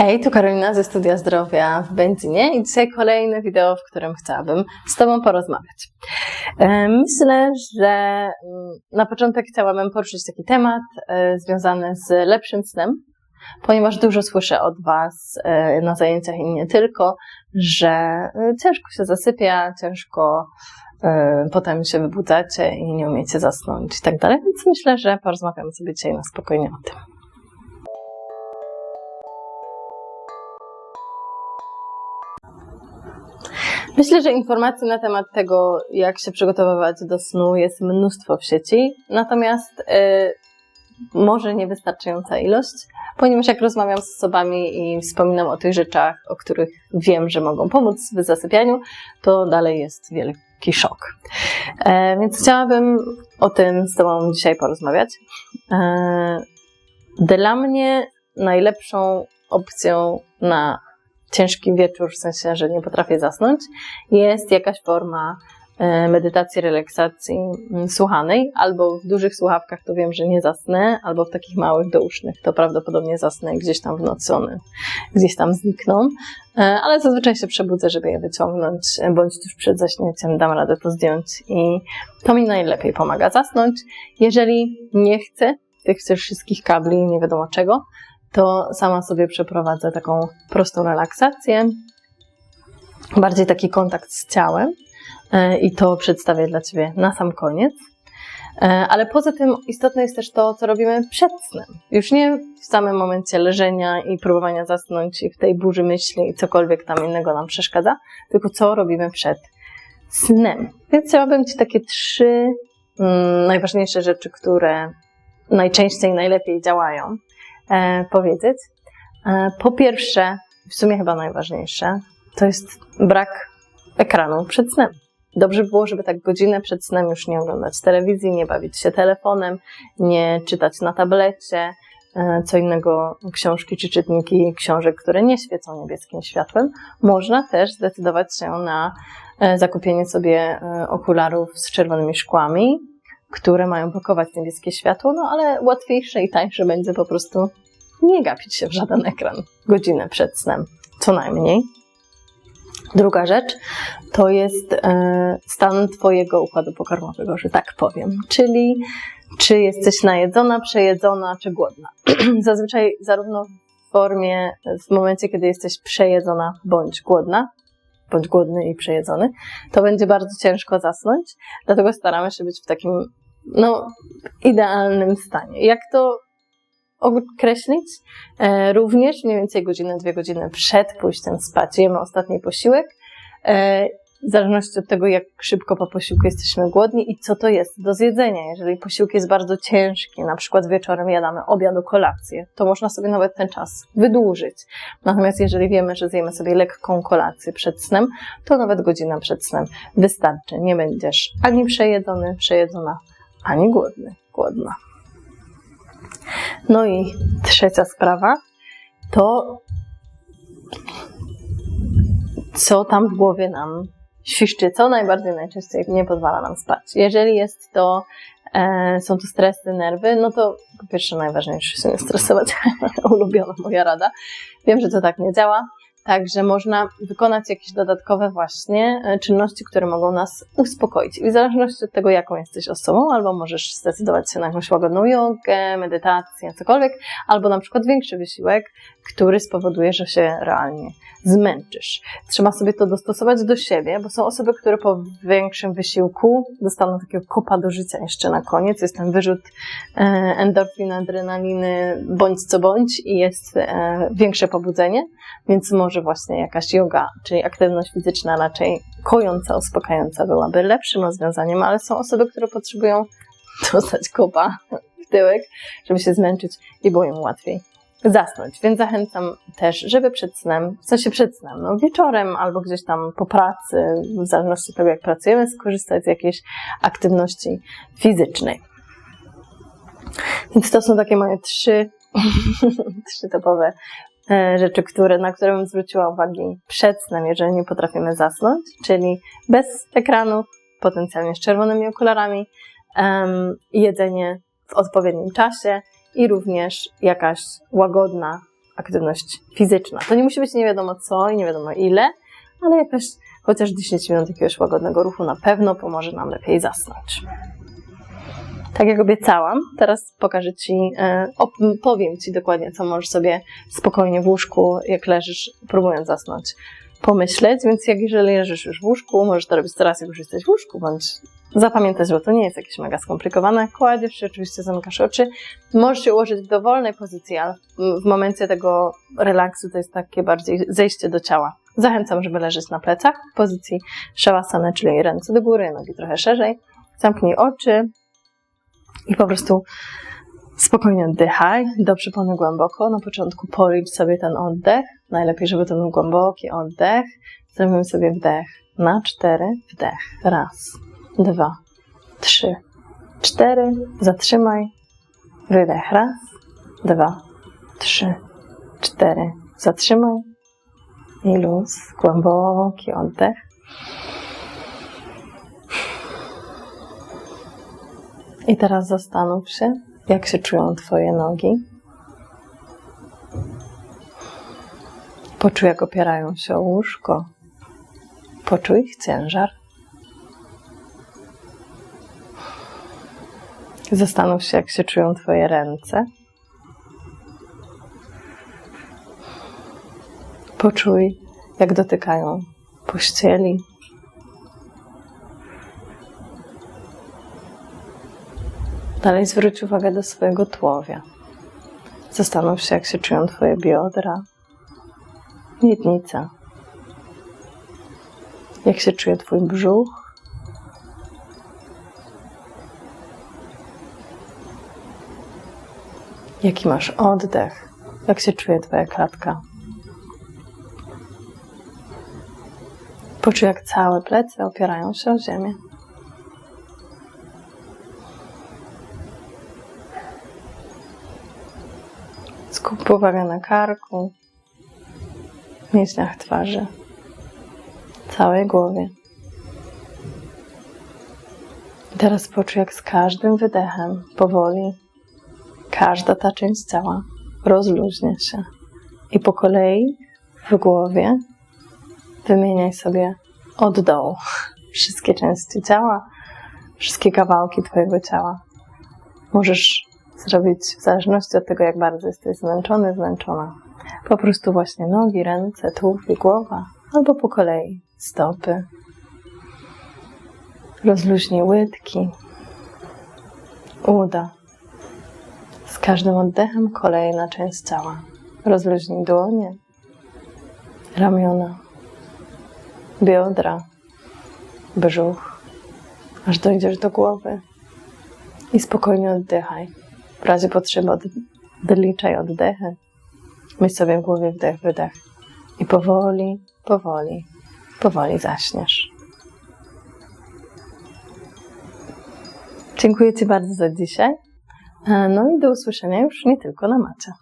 Hej, tu Karolina ze Studia Zdrowia w Będzinie i dzisiaj kolejne wideo, w którym chciałabym z Tobą porozmawiać. Myślę, że mm, na początek chciałabym poruszyć taki temat e, związany z lepszym snem, ponieważ dużo słyszę od Was e, na zajęciach i nie tylko, że e, ciężko się zasypia, ciężko potem się wybudzacie i nie umiecie zasnąć i tak dalej, więc myślę, że porozmawiamy sobie dzisiaj na spokojnie o tym. Myślę, że informacji na temat tego, jak się przygotowywać do snu, jest mnóstwo w sieci, natomiast y, może niewystarczająca ilość, ponieważ jak rozmawiam z osobami i wspominam o tych rzeczach, o których wiem, że mogą pomóc w zasypianiu, to dalej jest wielki szok. E, więc chciałabym o tym z Tobą dzisiaj porozmawiać. E, dla mnie najlepszą opcją na ciężki wieczór, w sensie, że nie potrafię zasnąć, jest jakaś forma e, medytacji, relaksacji mm, słuchanej, albo w dużych słuchawkach to wiem, że nie zasnę, albo w takich małych dousznych to prawdopodobnie zasnę gdzieś tam w nocy one gdzieś tam znikną, E, ale zazwyczaj się przebudzę, żeby je wyciągnąć, e, bądź tuż przed zaśnięciem dam radę to zdjąć i to mi najlepiej pomaga zasnąć. Jeżeli nie chcę tych wszystkich kabli, nie wiadomo czego, to sama sobie przeprowadzę taką prostą relaksację, bardziej taki kontakt z ciałem e, i to przedstawię dla Ciebie na sam koniec. E, ale poza tym istotne jest też to, co robimy przed snem. Już nie w samym momencie leżenia i próbowania zasnąć i w tej burzy myśli i cokolwiek tam innego nam przeszkadza, tylko co robimy przed snem. Więc chciałabym Ci takie trzy mm, najważniejsze rzeczy, które najczęściej, najlepiej działają, powiedzieć. E, po pierwsze, w sumie chyba najważniejsze, to jest brak ekranu przed snem. Dobrze by było, żeby tak godzinę przed snem już nie oglądać telewizji, nie bawić się telefonem, nie czytać na tablecie, e, co innego książki czy czytniki książek, które nie świecą niebieskim światłem. Można też zdecydować się na e, zakupienie sobie e, okularów z czerwonymi szkłami, które mają blokować niebieskie światło, no ale łatwiejsze i tańsze będzie po prostu nie gapić się w żaden ekran godzinę przed snem, co najmniej. Druga rzecz to jest e, stan Twojego układu pokarmowego, że tak powiem, czyli czy jesteś najedzona, przejedzona, czy głodna. Zazwyczaj zarówno w formie, w momencie, kiedy jesteś przejedzona bądź głodna, bądź głodny i przejedzony, to będzie bardzo ciężko zasnąć, dlatego staramy się być w takim no, idealnym stanie. Jak to określić? E, również mniej więcej godzinę, dwie godziny przed pójściem spać jemy ostatni posiłek. E, w zależności od tego, jak szybko po posiłku jesteśmy głodni i co to jest do zjedzenia. Jeżeli posiłek jest bardzo ciężki, na przykład wieczorem jadamy obiad, kolację, to można sobie nawet ten czas wydłużyć. Natomiast jeżeli wiemy, że zjemy sobie lekką kolację przed snem, to nawet godzina przed snem wystarczy. Nie będziesz ani przejedzony, przejedzona, ani głodny, głodna. No i trzecia sprawa to co tam w głowie nam świszczy, co najbardziej najczęściej nie pozwala nam spać. Jeżeli jest to, e, są to stresy, nerwy, no to po pierwsze najważniejsze się nie stresować, ulubiona moja rada. Wiem, że to tak nie działa, Także można wykonać jakieś dodatkowe właśnie e, czynności, które mogą nas uspokoić. I w zależności od tego, jaką jesteś osobą, albo możesz zdecydować się na jakąś łagodną jogę, medytację, cokolwiek, albo na przykład większy wysiłek, który spowoduje, że się realnie zmęczysz. Trzeba sobie to dostosować do siebie, bo są osoby, które po większym wysiłku dostaną takiego kopa do życia jeszcze na koniec. Jest ten wyrzut e, endorfin, adrenaliny, bądź co bądź i jest e, większe pobudzenie, więc może może właśnie jakaś yoga, czyli aktywność fizyczna raczej kojąca, uspokajająca byłaby lepszym rozwiązaniem, ale są osoby, które potrzebują dostać kopa w tyłek, żeby się zmęczyć i im łatwiej zasnąć. Więc zachęcam też, żeby przed snem, w sensie przed snem, no wieczorem albo gdzieś tam po pracy, w zależności od tego, jak pracujemy, skorzystać z jakiejś aktywności fizycznej. Więc to są takie moje trzy, trzy topowe rzeczy, które, na które bym zwróciła uwagę przed snem, jeżeli nie potrafimy zasnąć, czyli bez ekranów, potencjalnie z czerwonymi okularami, jedzenie w odpowiednim czasie i również jakaś łagodna aktywność fizyczna. To nie musi być nie wiadomo co i nie wiadomo ile, ale jakaś chociaż 10 minut jakiegoś łagodnego ruchu na pewno pomoże nam lepiej zasnąć. Tak jak obiecałam, teraz pokażę Ci, e, powiem Ci dokładnie, co możesz sobie spokojnie w łóżku, jak leżysz, próbując zasnąć, pomyśleć. Więc jak jeżeli leżysz już w łóżku, możesz to robić teraz, jak już jesteś w łóżku, bądź zapamiętać, bo to nie jest jakieś mega skomplikowane. Kładziesz się, oczywiście zamykasz oczy. Możesz się ułożyć w dowolnej pozycji, ale w- momencie tego relaksu to jest takie bardziej zejście do ciała. Zachęcam, żeby leżeć na plecach w pozycji shavasana, czyli ręce do góry, nogi trochę szerzej. Zamknij oczy i po prostu spokojnie oddychaj. Do przypony głęboko. Na początku policz sobie ten oddech. Najlepiej, żeby to był głęboki oddech. Zrobimy sobie wdech na cztery. Wdech. Raz, dwa, trzy, cztery. Zatrzymaj. Wydech. Raz, dwa, trzy, cztery. Zatrzymaj. I luz. Głęboki oddech. I teraz zastanów się, jak się czują Twoje nogi. Poczuj, jak opierają się o łóżko. Poczuj ich ciężar. Zastanów się, jak się czują Twoje ręce. Poczuj, jak dotykają pościeli. Dalej zwróć uwagę do swojego tułowia. Zastanów się, jak się czują Twoje biodra, miednica. Jak się czuje Twój brzuch. Jaki masz oddech? Jak się czuje Twoja klatka? Poczuj, jak całe plecy opierają się o ziemię. Skup uwagę na karku, mięśniach twarzy, całej głowie. I teraz poczuj, jak z każdym wydechem powoli każda ta część ciała rozluźnia się. I po kolei w głowie wymieniaj sobie od dołu wszystkie części ciała, wszystkie kawałki Twojego ciała. Możesz zrobić w zależności od tego, jak bardzo jesteś zmęczony, zmęczona. Po prostu właśnie nogi, ręce, tułów i głowa, albo po kolei stopy. Rozluźnij łydki, uda. Z każdym oddechem kolejna część ciała. Rozluźnij dłonie, ramiona, biodra, brzuch, aż dojdziesz do głowy i spokojnie oddychaj. W razie potrzeby od, odliczaj oddechy. Myśl sobie w głowie wdech, wydech. I powoli, powoli, powoli zaśniesz. Dziękuję Ci bardzo za dzisiaj. E, No i do usłyszenia już nie tylko na macie.